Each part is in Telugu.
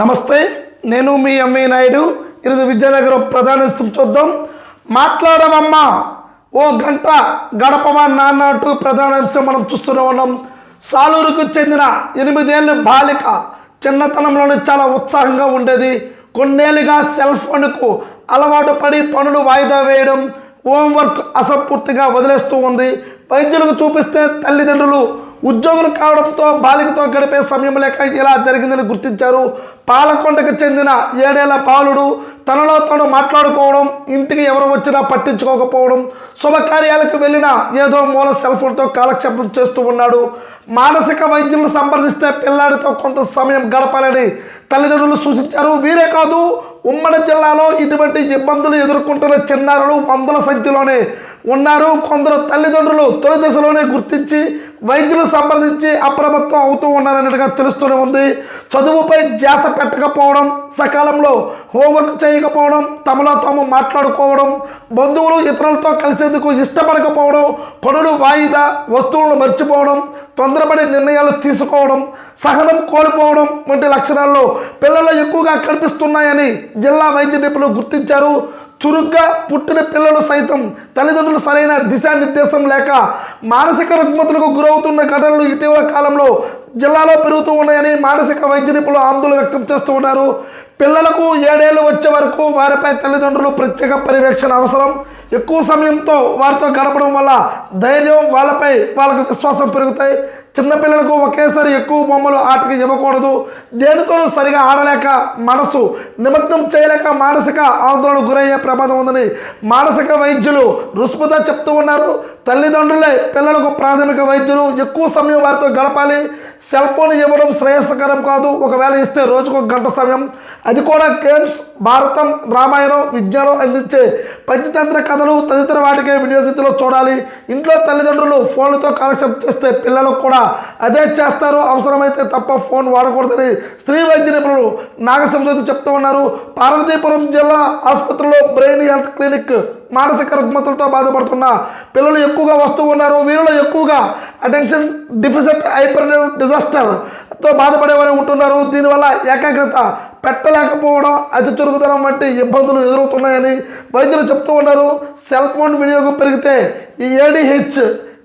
నమస్తే నేను మీ ఎంవి నాయుడు. ఈరోజు విజయనగరం ప్రధాన చూద్దాం. మాట్లాడమమ్మా ఓ గంట గడపమా నాన్న అంటూ ప్రధాన మనం చూస్తూనే ఉన్నాం. సాలూరుకు చెందిన ఎనిమిదేళ్ళ బాలిక చిన్నతనంలోనే చాలా ఉత్సాహంగా ఉండేది. కొన్నేళ్ళుగా సెల్ ఫోన్కు అలవాటు పడి పనులు వాయిదా వేయడం హోంవర్క్ అసంపూర్తిగా వదిలేస్తూ ఉంది. వైద్యులకు చూపిస్తే తల్లిదండ్రులు ఉద్యోగులు కావడంతో బాలికతో గడిపే సమయం లేక ఇలా జరిగిందని గుర్తించారు. పాలకొండకు చెందిన ఏడేళ్ళ బాలుడు తనలో తాను మాట్లాడుకోవడం ఇంటికి ఎవరు వచ్చినా పట్టించుకోకపోవడం శుభకార్యాలకు వెళ్ళినా ఏదో మూల సెల్ ఫోన్తో కాలక్షేపం చేస్తూ ఉన్నాడు. మానసిక వైద్యులను సంప్రదిస్తే పిల్లాడితో కొంత సమయం గడపాలని తల్లిదండ్రులు సూచించారు. వీరే కాదు ఉమ్మడి జిల్లాలో ఇటువంటి ఇబ్బందులు ఎదుర్కొంటున్న చిన్నారులు వందల సంఖ్యలోనే ఉన్నారు. కొందరు తల్లిదండ్రులు తొలి దశలోనే గుర్తించి వైద్యులు సంప్రదించి అప్రమత్తం అవుతూ ఉన్నారన్నట్టుగా తెలుస్తూనే ఉంది. చదువుపై ధ్యాస పెట్టకపోవడం సకాలంలో హోంవర్క్ చేయకపోవడం తమలో తాము మాట్లాడుకోవడం బంధువులు ఇతరులతో కలిసేందుకు ఇష్టపడకపోవడం పనులు వాయిదా వస్తువులను మర్చిపోవడం తొందరపడి నిర్ణయాలు తీసుకోవడం సహనం కోల్పోవడం వంటి లక్షణాల్లో పిల్లలు ఎక్కువగా కనిపిస్తున్నాయని జిల్లా వైద్య నిపుణులు గుర్తించారు. చురుగ్గా పుట్టిన పిల్లలు సైతం తల్లిదండ్రులు సరైన దిశానిర్దేశం లేక మానసిక రుగ్మతులకు గురవుతున్న ఘటనలు ఇటీవల కాలంలో జిల్లాలో పెరుగుతూ ఉన్నాయని మానసిక వైద్య నిపుణులు ఆందోళన వ్యక్తం చేస్తూ ఉన్నారు. పిల్లలకు ఏడేళ్ళు వచ్చే వరకు వారిపై తల్లిదండ్రులు ప్రత్యేక పర్యవేక్షణ అవసరం. ఎక్కువ సమయంతో వారితో గడపడం వల్ల ధైర్యం వాళ్ళపై వాళ్ళకి విశ్వాసం పెరుగుతాయి. చిన్నపిల్లలకు ఒకేసారి ఎక్కువ బొమ్మలు ఆటకి ఇవ్వకూడదు. దేనితోనూ సరిగా ఆడలేక మనసు నిమగ్నం చేయలేక మానసిక ఆందోళనకు గురయ్యే ప్రమాదం ఉందని మానసిక వైద్యులు రుస్పుత చెప్తూ ఉన్నారు. తల్లిదండ్రులే పిల్లలకు ప్రాథమిక వైద్యులు ఎక్కువ సమయం వారితో గడపాలి. సెల్ ఫోన్ ఇవ్వడం శ్రేయస్కరం కాదు. ఒకవేళ ఇస్తే రోజుకు ఒక గంట సమయం. అది కూడా గేమ్స్ భారతం రామాయణం విజ్ఞానం అందించే పంచతంత్ర కథలు తదితర వాటికే వినియోగించలో చూడాలి. ఇంట్లో తల్లిదండ్రులు ఫోన్లతో కాలక్షేపం చేస్తే పిల్లలకు కూడా అదే చేస్తారు. అవసరమైతే తప్ప ఫోన్ వాడకూడదని స్త్రీ వైద్య నిపుణులు నాగసింహ చెప్తూ ఉన్నారు. పార్వతీపురం జిల్లా ఆసుపత్రిలో బ్రెయిన్ హెల్త్ క్లినిక్ మానసిక రుగ్మతలతో బాధపడుతున్న పిల్లలు ఎక్కువగా వస్తూ ఉన్నారు వీరిలో ఎక్కువగా అటెన్షన్ డిఫిసిట్ హైపర్ డిజాస్టర్తో బాధపడేవారు ఉంటున్నారు. దీనివల్ల ఏకాగ్రత పెట్టలేకపోవడం అతి చురుకుతనం వంటి ఇబ్బందులు ఎదురవుతున్నాయని వైద్యులు చెప్తూ ఉన్నారు. సెల్ ఫోన్ వినియోగం పెరిగితే ఈ ఏడిహెచ్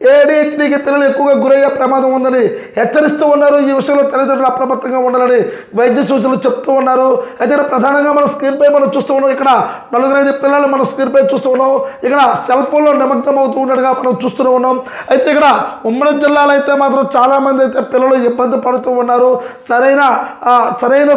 ఏడిహెచ్డికి పిల్లలు ఎక్కువగా గురయ్యే ప్రమాదం ఉందని హెచ్చరిస్తూ ఉన్నారు. ఈ విషయంలో తల్లిదండ్రులు అప్రమత్తంగా ఉండాలని వైద్య సూచనలు చెప్తూ ఉన్నారు. అయితే ప్రధానంగా మన స్క్రీన్పై మనం చూస్తూ ఉన్నాం ఇక్కడ నలుగురు ఐదు పిల్లలు మన స్క్రీన్పై చూస్తూ ఉన్నాం. ఇక్కడ సెల్ ఫోన్లో నిమగ్నం అవుతూ ఉన్నట్టుగా మనం చూస్తూనే ఉన్నాం. అయితే ఇక్కడ ఉమ్మడి జిల్లాలో అయితే మాత్రం చాలామంది అయితే పిల్లలు ఇబ్బంది పడుతూ ఉన్నారు. సరైన సరైన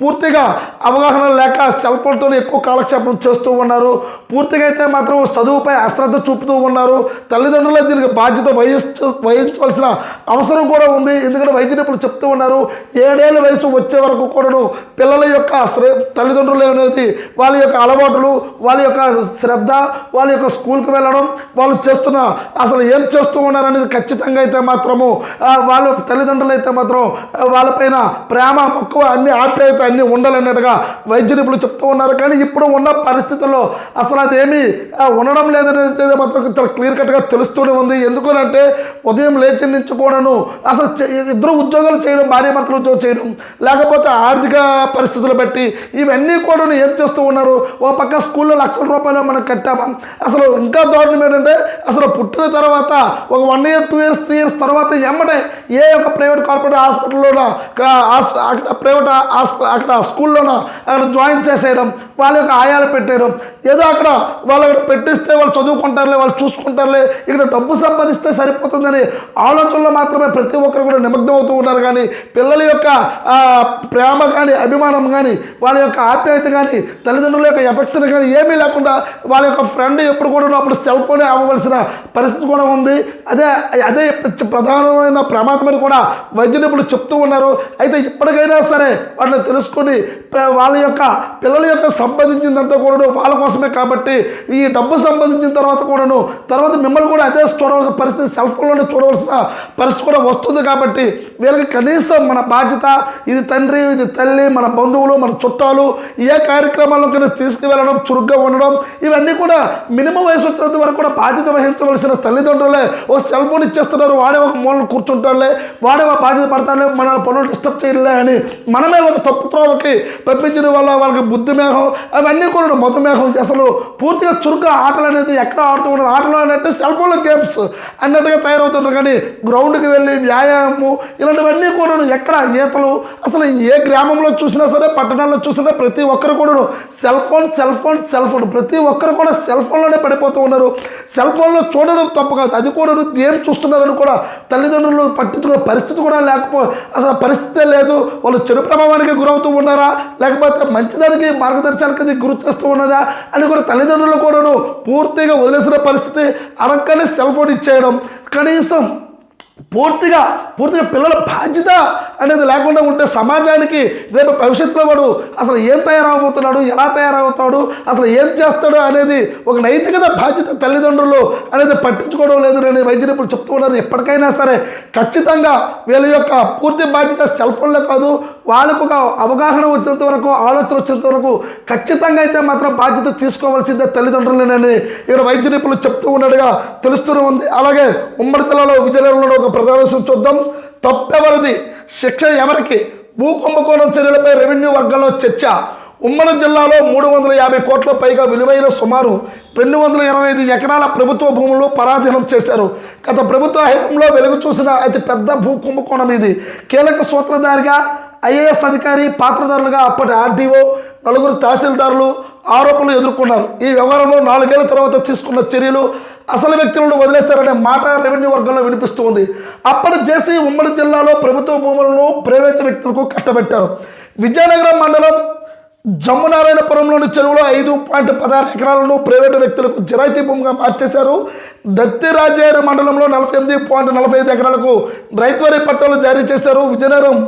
పూర్తిగా అవగాహన లేక సెల్ ఫోన్తో ఎక్కువ కాలక్షేపం చేస్తూ ఉన్నారు. పూర్తిగా అయితే మాత్రం చదువుపై అశ్రద్ధ చూపుతూ ఉన్నారు. తల్లిదండ్రులు దీనికి బాధ్యత వహిస్తూ వహించవలసిన అవసరం కూడా ఉంది. ఎందుకంటే వైద్య నిపుణులు చెప్తూ ఉన్నారు ఏడేళ్ళ వయసు వచ్చే వరకు కూడాను పిల్లల యొక్క శ్రే- తల్లిదండ్రులు అనేది వాళ్ళ యొక్క అలవాట్లు వాళ్ళ యొక్క శ్రద్ధ వాళ్ళ యొక్క స్కూల్కి వెళ్ళడం వాళ్ళు చేస్తున్న అసలు ఏం చేస్తూ ఉన్నారు అనేది ఖచ్చితంగా అయితే మాత్రము వాళ్ళ వాళ్ళు తల్లిదండ్రులు అయితే మాత్రం వాళ్ళపైన ప్రేమ మక్కువ అన్ని ఆప్యాయత అన్ని ఉండాలన్నట్టుగా వైద్య నిపుణులు చెప్తూ ఉన్నారు. కానీ ఇప్పుడు ఉన్న పరిస్థితుల్లో అసలు అదేమీ ఉండడం లేదనేది మాత్రం చాలా క్లియర్ కట్గా తెలుస్తూనే ఉంది. ఎందుకనంటే ఉదయం లేచి నుంచి కూడాను అసలు ఇద్దరు ఉద్యోగాలు చేయడం భార్య భర్తలు ఉద్యోగం చేయడం లేకపోతే ఆర్థిక పరిస్థితులు బట్టి ఇవన్నీ కూడా ఏం చేస్తూ ఉన్నారు? ఓ పక్క స్కూల్లో లక్షల రూపాయలు మనం కట్టామా? అసలు ఇంకా దారుణం ఏంటంటే అసలు పుట్టిన తర్వాత ఒక one year two years three years తర్వాత ఎమ్మటే ఏ యొక్క ప్రైవేట్ కార్పొరేట్ హాస్పిటల్లోనో అక్కడ ప్రైవేట్ అక్కడ స్కూల్లోనో అక్కడ జాయిన్ చేసేయడం వాళ్ళ యొక్క ఆయాలు పెట్టేయడం ఏదో అక్కడ వాళ్ళు అక్కడ పెట్టిస్తే వాళ్ళు చదువుకుంటారులే వాళ్ళు చూసుకుంటారులే ఇక్కడ డబ్బు సంపాదిస్తే సరిపోతుందని ఆలోచనలో మాత్రమే ప్రతి ఒక్కరు కూడా నిమగ్నం అవుతూ ఉన్నారు. కానీ పిల్లల యొక్క ప్రేమ కానీ అభిమానం కానీ వాళ్ళ యొక్క ఆప్యాయత కానీ తల్లిదండ్రుల యొక్క ఎఫెక్షన్ కానీ ఏమీ లేకుండా వాళ్ళ యొక్క ఫ్రెండ్ ఎప్పుడు కూడా ఉన్నప్పుడు సెల్ ఫోనే అవ్వవలసిన పరిస్థితి కూడా ఉంది. అదే అదే ప్రధానమైన ప్రమాదమని కూడా వైద్య నిపుణులు చెప్తూ ఉన్నారు. అయితే ఇప్పటికైనా సరే వాటిని తెలుసుకొని వాళ్ళ యొక్క పిల్లల యొక్క సంపాదించిందంతా కూడాను వాళ్ళ కోసమే కాబట్టి ఈ డబ్బు సంపాదించిన తర్వాత కూడాను తర్వాత మిమ్మల్ని కూడా అదే చూడవలసిన పరిస్థితి సెల్ ఫోన్లోనే చూడవలసిన పరిస్థితి కూడా వస్తుంది కాబట్టి వీళ్ళకి కనీసం మన బాధ్యత ఇది తండ్రి ఇది తల్లి మన బంధువులు మన చుట్టాలు ఏ కార్యక్రమాల్లోకైనా తీసుకువెళ్ళడం చురుగ్గా ఉండడం ఇవన్నీ కూడా మినిమం వయసు వచ్చినంత వరకు కూడా బాధ్యత వహించవలసిన తల్లిదండ్రులే ఓ సెల్ ఫోన్ ఇచ్చేస్తున్నారు వాడే ఒక మూలను కూర్చుంటాడులే వాడే ఒక బాధ్యత పడతాడులే మన పనులు డిస్టర్బ్ చేయలే అని మనమే ఒక తప్పు త్రోవకి పంపించడం వల్ల వాళ్ళకి బుద్ధి మేఘం అవన్నీ కూడా మొత్తం మేఘం అసలు పూర్తిగా చురుగ్గా ఆటలు అనేది ఎక్కడ ఆడుతూ ఉంటారు ఆటలు అంటే సెల్ ఫోన్లో గేమ్స్ అన్నట్టుగా తయారవుతుంటారు కానీ గ్రౌండ్కి వెళ్ళి వ్యాయామం ఇలాంటివన్నీ కూడా ఎక్కడ ఈతలు అసలు ఏ గ్రామంలో చూసినా సరే పట్టణాల్లో చూసినా ప్రతి ఒక్కరు కూడా cell phone cell phone cell phone ప్రతి ఒక్కరు కూడా సెల్ ఫోన్లోనే పడిపోతూ ఉన్నారు. సెల్ ఫోన్లో చూడడం తప్ప కాదు. అది కూడా ఏం చూస్తున్నారని కూడా తల్లిదండ్రులు పట్టించుకునే పరిస్థితి కూడా లేకపో అసలు పరిస్థితే లేదు. వాళ్ళు చెడు ప్రభావానికి గురవుతూ ఉన్నారా? లేకపోతే మంచిదానికి మార్గదర్శనానికి గురి చేస్తూ ఉన్నదా అని కూడా తల్లిదండ్రులు కూడాను పూర్తిగా వదిలేసిన పరిస్థితి అడగనే సెల్ ఫోన్ ఇచ్చేయడం కనీసం పూర్తిగా పూర్తిగా పిల్లల బాధ్యత అనేది లేకుండా ఉంటే సమాజానికి రేపు భవిష్యత్తులో వాడు అసలు ఏం తయారవబోతున్నాడు ఎలా తయారవుతాడు అసలు ఏం చేస్తాడు అనేది ఒక నైతికత బాధ్యత తల్లిదండ్రులు అనేది పట్టించుకోవడం లేదు నేను వైద్య నిపుణులు చెప్తూ ఉన్నారు. ఎప్పటికైనా సరే ఖచ్చితంగా వీళ్ళ యొక్క పూర్తి బాధ్యత సెల్ ఫోన్లో కాదు వాళ్ళకు ఒక అవగాహన వచ్చినంత వరకు ఆలోచన వచ్చినంత వరకు ఖచ్చితంగా అయితే మాత్రం బాధ్యత తీసుకోవాల్సిందే తల్లిదండ్రులేనని ఇక్కడ వైద్య నిపుణులు చెప్తూ ఉన్నట్టుగా తెలుస్తూనే ఉంది. అలాగే ఉమ్మడి జిల్లాలో విజయనగరంలో ఒక ప్రధాన చూద్దాం. తప్పెవరిది? శిక్ష ఎవరికి? భూ కుంభకోణం చర్యలపై రెవెన్యూ వర్గంలో చర్చ. ఉమ్మడి జిల్లాలో మూడు వందల యాభై కోట్ల పైగా విలువైన సుమారు రెండు వందల ఇరవై ఐదు ఎకరాల ప్రభుత్వ భూములు పరాధీనం చేశారు. గత ప్రభుత్వ హయాంలో వెలుగు చూసిన అతి పెద్ద భూ కుంభకోణం ఇది. కీలక సూత్రధారిగా ఐఏఎస్ అధికారి పాత్రధారులుగా అప్పటి ఆర్డీఓ నలుగురు తహసీల్దారులు ఆరోపణలు ఎదుర్కొన్నారు. ఈ వ్యవహారంలో నాలుగేళ్ళ తర్వాత తీసుకున్న చర్యలు అసలు వ్యక్తులను వదిలేస్తారనే మాట రెవెన్యూ వర్గంలో వినిపిస్తుంది అప్పటి జేసీ ఉమ్మడి జిల్లాలో ప్రభుత్వ భూములను ప్రైవేటు వ్యక్తులకు కట్టబెట్టారు. విజయనగరం మండలం జమ్మునారాయణపురంలోని చెరువులో ఐదు పాయింట్ పదహారు ఎకరాలను ప్రైవేటు వ్యక్తులకు జిరాయితీ భూమిగా మార్చేశారు. దత్తిరాజేరు మండలంలో నలభై ఎనిమిది పాయింట్ నలభై ఐదు ఎకరాలకు రైతువారి పట్టాలు జారీ చేశారు. విజయనగరం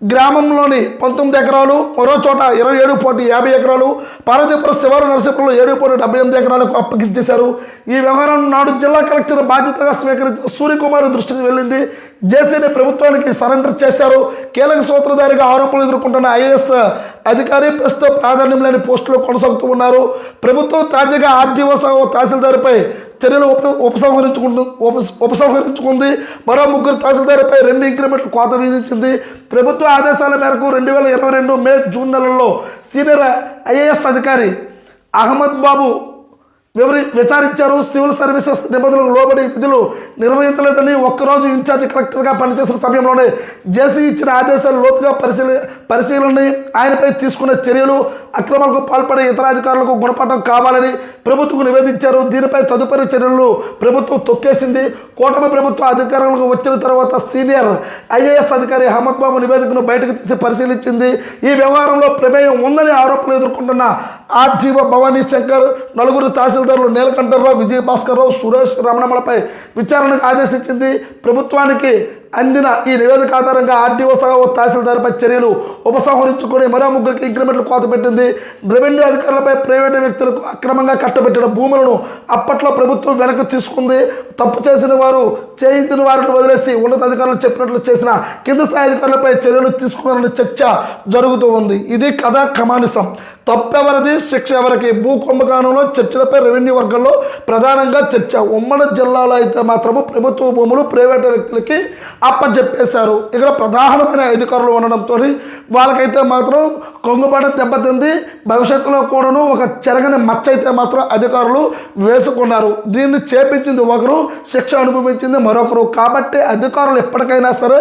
గ్రామంలోని పంతొమ్మిది ఎకరాలు మరో చోట ఇరవై ఏడు పాయింట్ యాభై ఎకరాలు పార్వతీపురం శివారు నరసింహంలో ఏడు పాయింట్ డెబ్బై ఎనిమిది ఎకరాలకు అప్పగించేశారు ఈ వ్యవహారం నాడు జిల్లా కలెక్టర్ బాధ్యతగా స్వీకరించిన సూర్యకుమార్ దృష్టికి వెళ్ళింది. జేసీని ప్రభుత్వానికి సరెండర్ చేశారు. కీలక సూత్రధారిగా ఆరోపణలు ఎదుర్కొంటున్న ఐఏఎస్ అధికారి ప్రస్తుతం ప్రాధాన్యం లేని పోస్టులో కొనసాగుతూ ఉన్నారు. ప్రభుత్వం తాజాగా ఆర్డీఓ సహా తహసీల్దార్పై చర్యలు ఉప ఉపసంహరించుకుంటు ఉప ఉపసంహరించుకుంది. మరో ముగ్గురు తహసీల్దార్పై రెండు ఇంక్రిమెంట్లు కోత విధించింది. ప్రభుత్వ ఆదేశాల మేరకు రెండు వేల ఇరవై రెండు మే జూన్ నెలల్లో సీనియర్ ఐఏఎస్ అధికారి అహ్మద్ బాబు వివరి విచారించారు. సివిల్ సర్వీసెస్ నిబంధనలకు లోబడి విధులు నిర్వహించలేదని ఒక్కరోజు ఇన్ఛార్జ్ కలెక్టర్గా పనిచేస్తున్న సమయంలోనే జేసీ ఇచ్చిన ఆదేశాలు లోతుగా పరిశీలి పరిశీలనని ఆయనపై తీసుకున్న చర్యలు అక్రమాలకు పాల్పడే ఇతర అధికారులకు గుణపాఠం కావాలని ప్రభుత్వం నివేదించారు. దీనిపై తదుపరి చర్యలు ప్రభుత్వం తొక్కేసింది. కూటమి ప్రభుత్వ అధికారులకు వచ్చిన తర్వాత సీనియర్ ఐఏఎస్ అధికారి అహ్మద్ బాబు నివేదికను బయటకు తీసి పరిశీలించింది. ఈ వ్యవహారంలో ప్రమేయం ఉందని ఆరోపణలు ఎదుర్కొంటున్న ఆర్జీవ భవానీ శంకర్ నలుగురు తహసీల్దారులు నీలకంఠరావు విజయభాస్కర్రావు సురేష్ రమణమలపై విచారణకు ఆదేశించింది. ప్రభుత్వానికి అందిన ఈ నివేదిక ఆధారంగా ఆర్డీఓ సహా ఓ తహసీల్దార్పై చర్యలు ఉపసంహరించుకొని మరో ముగ్గురికి ఇంక్రిమెంట్లు కోత పెట్టింది. రెవెన్యూ అధికారులపై ప్రైవేటు వ్యక్తులకు అక్రమంగా కట్టబెట్టిన భూములను అప్పట్లో ప్రభుత్వం వెనక్కి తీసుకుంది. తప్పు చేసిన వారు చేయించిన వారిని వదిలేసి ఉన్నతాధికారులు చెప్పినట్లు చేసిన కింద స్థాయి అధికారులపై చర్యలు తీసుకున్నారని చర్చ జరుగుతూ ఉంది. ఇది కథ కమానిసం. తప్పెవరిది శిక్ష ఎవరికి? భూ కుంభకోణంలో చర్చలపై రెవెన్యూ వర్గంలో ప్రధానంగా చర్చ. ఉమ్మడి జిల్లాలో అయితే మాత్రము ప్రభుత్వ భూములు ప్రైవేటు వ్యక్తులకి అప్పచెప్పేశారు ఇక్కడ ప్రధానమైన అధికారులు ఉండడంతో వాళ్ళకైతే మాత్రం కొంగుబాట దెబ్బతింది. భవిష్యత్తులో కూడాను ఒక చెరగని మచ్చ అయితే మాత్రం అధికారులు వేసుకున్నారు. దీన్ని చేపించింది ఒకరు శిక్ష అనుభవించింది మరొకరు. కాబట్టి అధికారులు ఎప్పటికైనా సరే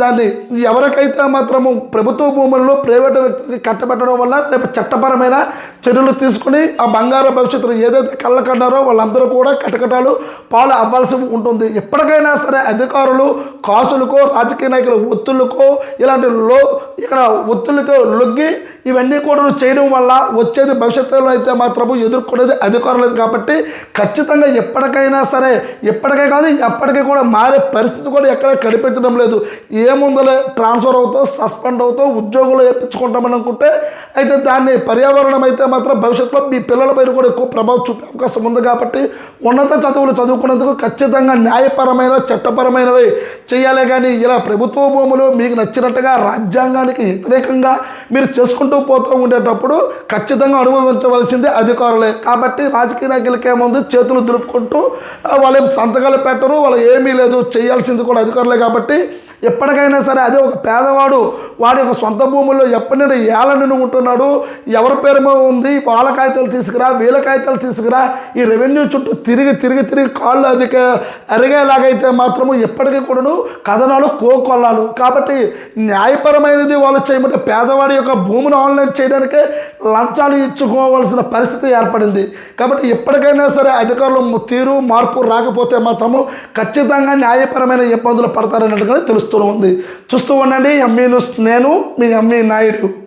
దాన్ని ఎవరికైతే మాత్రము ప్రభుత్వ భూములను ప్రైవేటు వ్యక్తికి కట్టబెట్టడం వల్ల రేపు చట్టపరమైన చర్యలు తీసుకుని ఆ బంగారు భవిష్యత్తులో ఏదైతే కళ్ళకన్నారో వాళ్ళందరూ కూడా కటకటాలు పాలు అవ్వాల్సి ఉంటుంది. ఎప్పటికైనా సరే అధికారులు కాసులకో రాజకీయ నాయకుల ఒత్తులకో ఇలాంటి లో ఇక్కడ ఒత్తులతో లొగ్గి ఇవన్నీ కూడా నువ్వు చేయడం వల్ల వచ్చేది భవిష్యత్తులో అయితే మాత్రము ఎదుర్కొనేది అధికారులేదు కాబట్టి ఖచ్చితంగా ఎప్పటికైనా సరే ఎప్పటికే కాదు ఎప్పటికీ కూడా మారే పరిస్థితి కూడా ఎక్కడ కనిపించడం లేదు. ఏముందలే ట్రాన్స్ఫర్ అవుతావు సస్పెండ్ అవుతావు ఉద్యోగులు వేయించుకుంటామని అనుకుంటే అయితే దాన్ని పర్యావరణం అయితే మాత్రం భవిష్యత్తులో మీ పిల్లలపైన కూడా ఎక్కువ ప్రభావం చూపే అవకాశం ఉంది కాబట్టి ఉన్నత చదువులు చదువుకున్నందుకు ఖచ్చితంగా న్యాయపరమైన చట్టపరమైనవి చేయాలి కానీ ఇలా ప్రభుత్వ భూములు మీకు నచ్చినట్టుగా రాజ్యాంగానికి వ్యతిరేకంగా మీరు చేసుకుంటూ పోతూ ఉండేటప్పుడు ఖచ్చితంగా అనుభవించవలసిందే అధికారులే. కాబట్టి రాజకీయ నాయకులకి ఏముంది? చేతులు దులుపుకుంటూ వాళ్ళు సంతకాలు పెట్టరు వాళ్ళు ఏమీ లేదు చేయాల్సింది కూడా అధికారులే కాబట్టి ఎప్పటికైనా సరే అదే ఒక పేదవాడు వాడి యొక్క సొంత భూముల్లో ఎప్పటి నుండి ఏళ్ళ నుండి ఉంటున్నాడు ఎవరి పేరు ఉంది వాళ్ళ కాగితాలు తీసుకురా వీళ్ళ కాగితాలు తీసుకురా ఈ రెవెన్యూ చుట్టూ తిరిగి తిరిగి తిరిగి కాళ్ళు అధిక అరిగేలాగైతే మాత్రము ఎప్పటికీ కూడాను కథనాలు కోకొల్లాలు. కాబట్టి న్యాయపరమైనది వాళ్ళు చేయమంటే పేదవాడి యొక్క భూమిని ఆన్లైన్ చేయడానికే లంచాలు ఇచ్చుకోవాల్సిన పరిస్థితి ఏర్పడింది. కాబట్టి ఎప్పటికైనా సరే అధికారులు తీరు మార్పు రాకపోతే మాత్రము ఖచ్చితంగా న్యాయపరమైన ఇబ్బందులు పడతారన్నట్టుగా చూస్తూ ఉంది చూస్తూ ఉండండి ఎంఈ నేను మీ ఎంఈ నాయుడు.